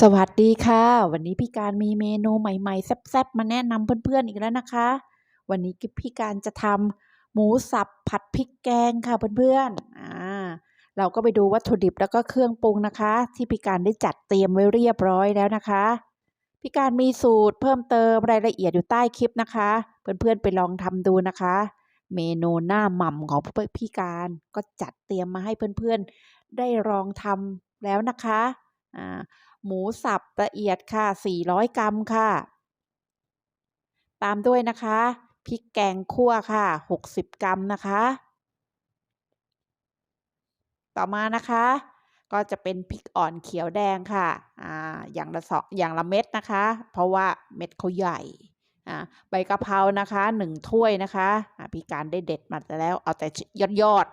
สวัสดีค่ะ วันนี้พี่การมีเมนูใหม่ๆ แซ่บๆ มาแนะนำเพื่อนๆอีกแล้วนะคะ วันนี้กิพี่การจะทำหมูสับผัดพริกแกงค่ะเพื่อนๆอ่าเราก็ไปดูวัตถุดิบแล้วก็เครื่องปรุงนะคะ ที่พี่การได้จัดเตรียมไว้เรียบร้อยแล้วนะคะพี่การมีสูตรเพิ่มเติมรายละเอียดอยู่ใต้คลิปนะคะ เพื่อนๆไปลองทำดูนะคะ เมนูหน้าหม่ำของพี่การก็จัดเตรียมมาให้เพื่อนๆได้ลองทำแล้วนะคะ หมูสับละเอียดค่ะ 400 กรัมค่ะ ตามด้วยนะคะพริกแกงคั่วค่ะ 60 กรัมนะคะ ต่อมานะคะ ก็จะเป็นพริกอ่อนเขียวแดงค่ะอ่าอย่างละสองอย่างละเม็ดนะคะ เพราะว่าเม็ดเขาใหญ่ใบกะเพรานะคะหนึ่งถ้วยนะคะพี่การได้เด็ดมาแล้วเอาแต่ยอดยอด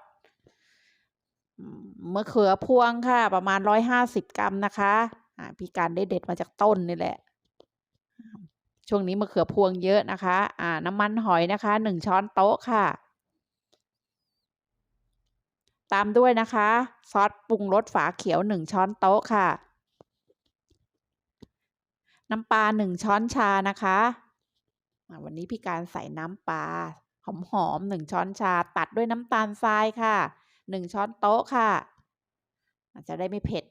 มะเขือพวงค่ะ ประมาณ150กรัมนะคะพี่การได้เด็ดมาจากต้นนี่แหละ ช่วงนี้มะเขือพวงเยอะนะคะ อ่า น้ำมันหอยนะคะหนึ่งช้อนโต๊ะค่ะ ตามด้วยนะคะ ซอสปรุงรสฝาเขียวหนึ่งช้อนโต๊ะค่ะ น้ำปลาหนึ่งช้อนชานะคะ วันนี้พี่การใส่น้ำปลาหอมๆหนึ่งช้อนชาตัดด้วยน้ำตาลทรายค่ะหนึ่งช้อนโต๊ะค่ะ จะได้ไม่เผ็ด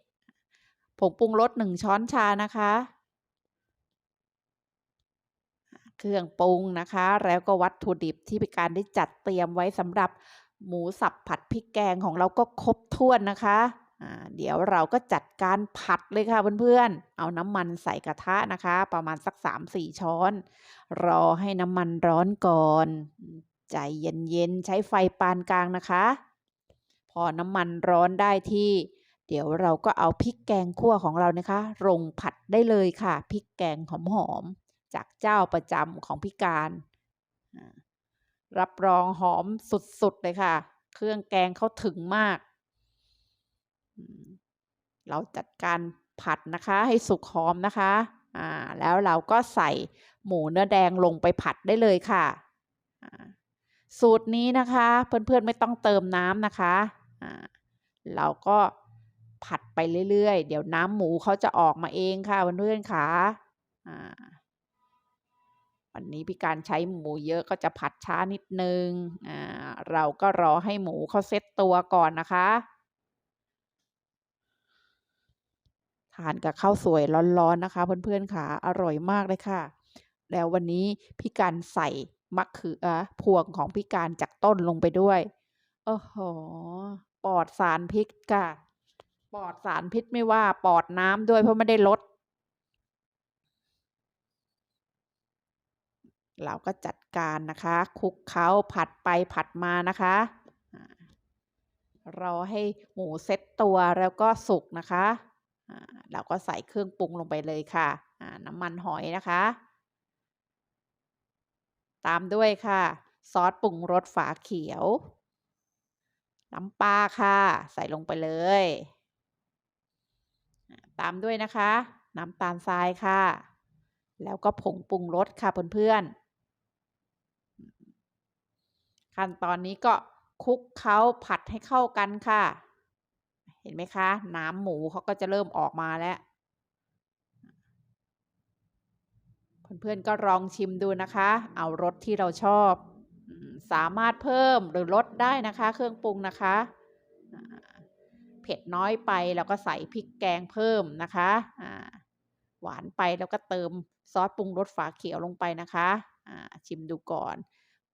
ผงปรุงรสหนึ่งช้อนชานะคะ เครื่องปรุงนะคะ แล้วก็วัตถุดิบที่พิการได้จัดเตรียมไว้สำหรับหมูสับผัดพริกแกงของเราก็ครบถ้วนนะคะเดี๋ยวเราก็จัดการผัดเลยค่ะเพื่อนๆ เอาน้ำมันใส่กระทะนะคะ ประมาณสัก 3-4 ช้อน รอให้น้ำมันร้อนก่อน ใจเย็นๆ ใช้ไฟปานกลางนะคะ พอน้ำมันร้อนได้ที่ เดี๋ยวเราก็เอาพริกแกงคั่วของเรานะคะลงผัดได้เลยค่ะพริกแกงหอมๆจากเจ้าประจำของพิการ รับรองหอมสุดๆเลยค่ะ เครื่องแกงเขาถึงมาก เราจัดการผัดนะคะให้สุกหอมนะคะอ่าแล้วเราก็ใส่หมูเนื้อแดงลงไปผัดได้เลยค่ะ สูตรนี้นะคะ เพื่อนๆไม่ต้องเติมน้ำนะคะเราก็ ผัดไปเรื่อยๆ เดี๋ยวน้ำหมูเขาจะออกมาเองค่ะเพื่อนๆค่ะวันนี้พี่การใช้หมูเยอะก็จะผัดช้านิดนึงอ่าเราก็รอให้หมูเขาเซ็ตตัวก่อนนะคะทานกับข้าวสวยร้อนๆนะคะเพื่อนๆค่ะอร่อยมากเลยค่ะ แล้ววันนี้พี่การใส่มะเขือพวงของพี่การจากต้นลงไปด้วยโอ้โหปลอดสารพิษค่ะ ปอดสารพิษไม่ว่าปอดน้ำด้วยเพราะไม่ได้ลด เราก็จัดการนะคะ คุกเคล้าผัดไปผัดมานะคะรอให้หมูเซ็ตตัวแล้วก็สุกนะคะเราก็ใส่เครื่องปรุงลงไปเลยค่ะน้ำมันหอยนะคะ ตามด้วยค่ะ ซอสปรุงรสฝาเขียว น้ำปลาค่ะ ใส่ลงไปเลย ตามด้วยนะคะ น้ำตาลทรายค่ะ แล้วก็ผงปรุงรสค่ะเพื่อนๆขั้นตอนนี้ก็คลุกเคล้าผัดให้เข้ากันค่ะ เห็นไหมคะ น้ำหมูเขาก็จะเริ่มออกมาแล้ว เพื่อนๆก็ลองชิมดูนะคะ เอารสที่เราชอบ สามารถเพิ่มหรือลดได้นะคะ เครื่องปรุงนะคะ ผ็ดน้อยไปเราก็ใส่พริกแกงเพิ่มนะคะหวานไปแล้วก็เติมซอสปรุงรสฝาเขียวลงไปนะคะชิมดูก่อน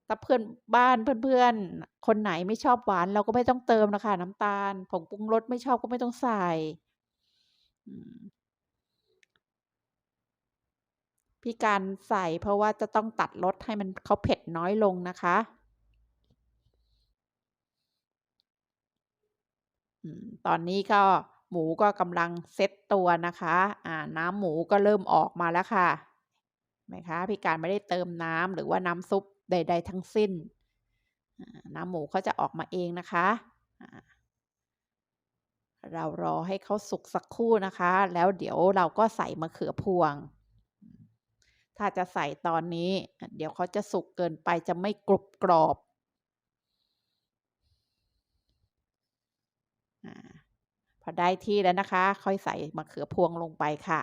ถ้าเพื่อนบ้านเพื่อนๆ คนไหนไม่ชอบหวานเราก็ไม่ต้องเติมนะคะน้ำตาลผงปรุงรสไม่ชอบก็ไม่ต้องใส่พี่การใส่เพราะว่าจะต้องตัดรสให้มันเขาเผ็ดน้อยลงนะคะ ตอนนี้ก็หมูก็กำลังเซ็ตตัวนะคะอ่าน้ำหมูก็เริ่มออกมาแล้วค่ะไหมคะพี่การไม่ได้เติมน้ำหรือว่าน้ำซุปใด ๆ ทั้งสิ้น น้ำหมูเขาจะออกมาเองนะคะเรารอให้เขาสุกสักครู่นะคะ แล้วเดี๋ยวเราก็ใส่มะเขือพวง ถ้าจะใส่ตอนนี้ เดี๋ยวเขาจะสุกเกินไปจะไม่กรุบกรอบ พอได้ที่แล้วนะคะ ค่อยใส่มะเขือพวงลงไปค่ะ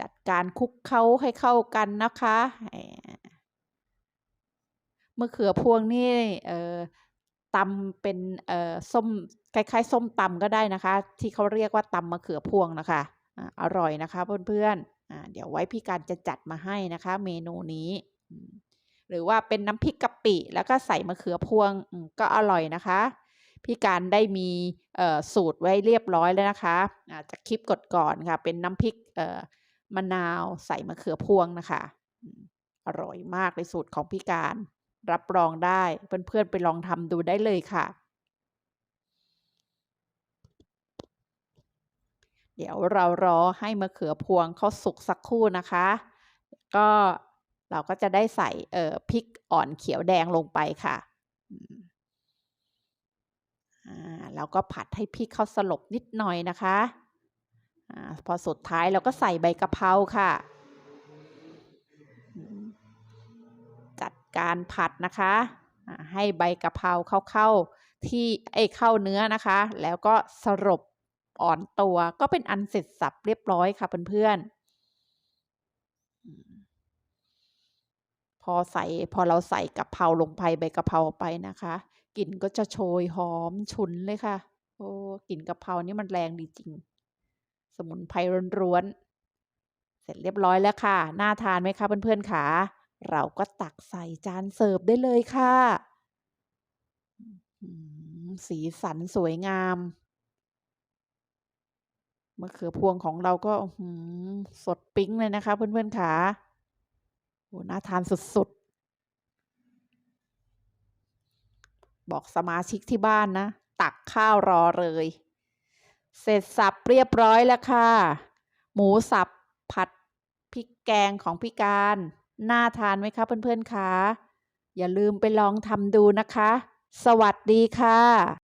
จัดการคลุกเคล้าให้เข้ากันนะคะมะเขือพวงนี่เอ่อตำเป็นเอ่อส้มคล้ายๆ ส้มตำก็ได้นะคะ ที่เขาเรียกว่าตำมะเขือพวงนะคะอร่อยนะคะเพื่อนๆเดี๋ยวไว้พี่การจะจัดมาให้นะคะ เมนูนี้ หรือว่าเป็นน้ำพริกกะปิ แล้วก็ใส่มะเขือพวงก็อร่อยนะคะ พี่การได้มีสูตรไว้เรียบร้อยแล้วนะคะอาจากคลิปกดก่อนค่ะ เป็นน้ำพริกมะนาวใส่มะเขือพวงนะคะอร่อยมากเลยสูตรของพี่การ รับรองได้เพื่อนๆไปลองทำดูได้เลยค่ะ เดี๋ยวเรารอให้มะเขือพวงเขาสุกสักครู่นะคะ ก็เราก็จะได้ใส่เอ่อพริกอ่อนเขียวแดงลงไปค่ะ แล้วก็ผัดให้พริกเขาสลบนิดหน่อยนะคะอพอสุดท้ายเราก็ใส่ใบกะเพราค่ะ จัดการผัดนะคะให้ใบกะเพราเข้าๆที่ไอ้เข้าเนื้อนะคะ แล้วก็สลบอ่อนตัวก็เป็นอันเสร็จสับเรียบร้อยค่ะเพื่อนๆอืม พอใส่พอเราใส่กะเพราลงไปใบกะเพราไปนะคะกลิ่นก็จะโชยหอมฉุนเลยค่ะ โอ้กลิ่นกะเพรานี่มันแรงดีจริง สมุนไพรร้วนๆเสร็จเรียบร้อยแล้วค่ะ น่าทานไหมคะเพื่อนๆค่ะเราก็ตักใส่จานเสิร์ฟได้เลยค่ะสีสันสวยงามมะเขือพวงของเราก็สดปิ๊งเลยนะคะ เพื่อนๆค่ะ น่าทานสุดๆ บอกสมาชิกที่บ้านนะ ตักข้าวรอเลย เสร็จสับเรียบร้อยแล้วค่ะ หมูสับผัดพริกแกงของพี่การ น่าทานไหมคะเพื่อนๆคะอย่าลืมไปลองทำดูนะคะ สวัสดีค่ะ